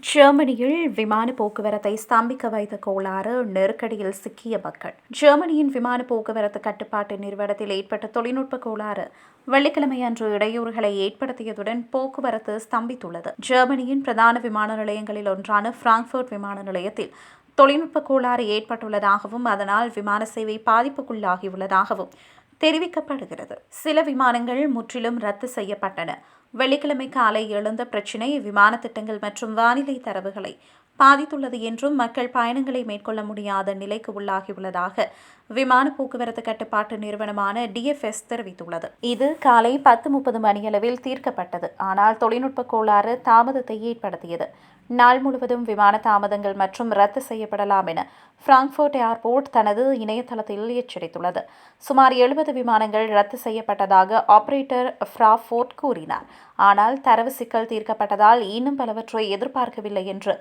ஜெர்மனியில் விமான போக்குவரத்தை ஸ்தம்பிக்க வைத்த கோளாறு நெருக்கடியில் சிக்கிய மக்கள். ஜெர்மனியின் விமான போக்குவரத்து கட்டுப்பாட்டு நிறுவனத்தில் ஏற்பட்ட தொழில்நுட்ப கோளாறு வெள்ளிக்கிழமை அன்று இடையூறுகளை ஏற்படுத்தியதுடன் போக்குவரத்து ஸ்தம்பித்துள்ளது. ஜெர்மனியின் பிரதான விமான நிலையங்களில் ஒன்றான பிராங்க்ஃபர்ட் விமான நிலையத்தில் தொழில்நுட்ப கோளாறு ஏற்பட்டுள்ளதாகவும் அதனால் விமான சேவை பாதிப்புக்குள்ளாகியுள்ளதாகவும் தெரிவிக்கப்படுகிறது. சில விமானங்கள் முற்றிலும் ரத்து செய்யப்பட்டன. வெள்ளிக்கிழமை காலை எழுந்த பிரச்சினை விமான திட்டங்கள் மற்றும் வானிலை தரவுகளை பாதித்துள்ளது என்றும் மக்கள் பயணங்களை மேற்கொள்ள முடியாத நிலைக்கு உள்ளாகியுள்ளதாக விமான போக்குவரத்து கட்டுப்பாட்டு நிறுவனமான டிஎஃப்எஸ் தெரிவித்துள்ளது. இது காலை பத்து முப்பது மணியளவில் தீர்க்கப்பட்டது. ஆனால் தொழில்நுட்ப கோளாறு தாமதத்தை ஏற்படுத்தியது. நாள் முழுவதும் விமான தாமதங்கள் மற்றும் ரத்து செய்யப்படலாம் என பிராங்க்ஃபர்ட் ஏர்போர்ட் தனது இணையதளத்தில் எச்சரித்துள்ளது. சுமார் எழுபது விமானங்கள் ரத்து செய்யப்பட்டதாக ஆபரேட்டர் ஃப்ராஃபோர்ட் கூறினார். ஆனால் தரவு சிக்கல் தீர்க்கப்பட்டதால் இன்னும் பலவற்றை எதிர்பார்க்கவில்லை என்று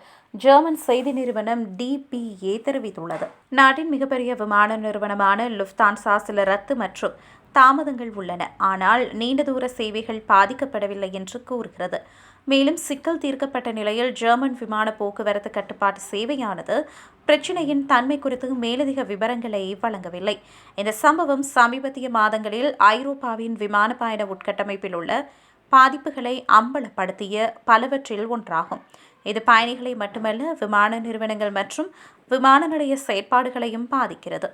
ஜெர்மன் செய்தி நிறுவனம் டிபிஏ தெரிவித்துள்ளது. நாட்டின் மிகப்பெரிய விமான நிறுவனமான லுஃப்தான்சா சில ரத்து மற்றும் தாமதங்கள் உள்ளன. ஆனால் நீண்ட தூர சேவைகள் பாதிக்கப்படவில்லை என்று கூறுகிறது. மேலும் சிக்கல் தீர்க்கப்பட்ட நிலையில் ஜெர்மன் விமான போக்குவரத்து கட்டுப்பாட்டு சேவையானது பிரச்சினையின் தன்மை குறித்து மேலதிக விவரங்களை வழங்கவில்லை. இந்த சம்பவம் சமீபத்திய மாதங்களில் ஐரோப்பாவின் விமான பயண உட்கட்டமைப்பில் உள்ள பாதிப்புகளை அம்பலப்படுத்திய பலவற்றில் ஒன்றாகும். இது பயணிகளை மட்டுமல்ல விமான நிறுவனங்கள் மற்றும் விமான நிலைய செயற்பாடுகளையும் பாதிக்கிறது.